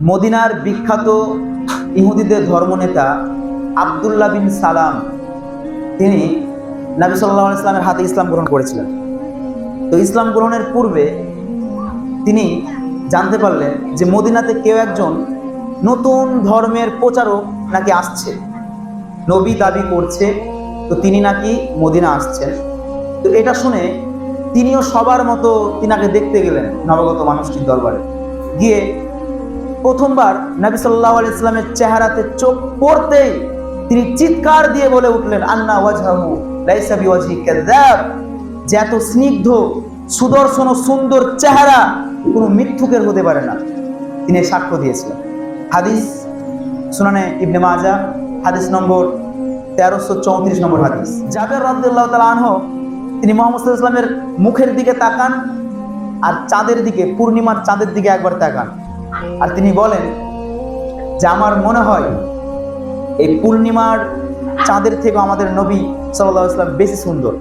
মদিনার বিখ্যাত ইহুদিদের ধর্মনেতা আবদুল্লাহ বিন সালাম, তিনি নবী সাল্লাহ ইসলামের হাতে ইসলাম গ্রহণ করেছিলেন। তো ইসলাম গ্রহণের পূর্বে তিনি জানতে পারলেন যে মদিনাতে কেউ একজন নতুন ধর্মের প্রচারক নাকি আসছে। নবী দাবি করছে, তো তিনি নাকি মদিনা আসছেন। তো এটা শুনে তিনিও সবার মতো তিনাকে দেখতে গেলেন নবগত মানুষটির দরবারে। গিয়ে প্রথমবার নবী সাল্লাহ আলি ইসলামের চেহারাতে চোখ পড়তেই তিনি চিৎকার দিয়ে বলে উঠলেন, আন্না বিওয়াজহি কাযাব যে এত স্নিগ্ধ, সুদর্শন ও সুন্দর চেহারা কোনো মিথ্যুকের হতে পারে না। তিনি সাক্ষ্য দিয়েছিলেন। হাদিস সুনানে ইবনে মাজা হাদিস নম্বর তেরোশো চৌত্রিশ নম্বর হাদিস। জাবের রবদুল্লাহ তালা আনহ, তিনি মোহাম্মদ ইসলামের মুখের দিকে তাকান আর চাঁদের দিকে, পূর্ণিমার চাঁদের দিকে একবার তাকান। আর তিনি বলেন, যে আমার মনে হয়, এই পূর্ণিমার চাঁদের থেকে আমাদের নবী সাল্লাহ ইসলাম বেশি সুন্দর।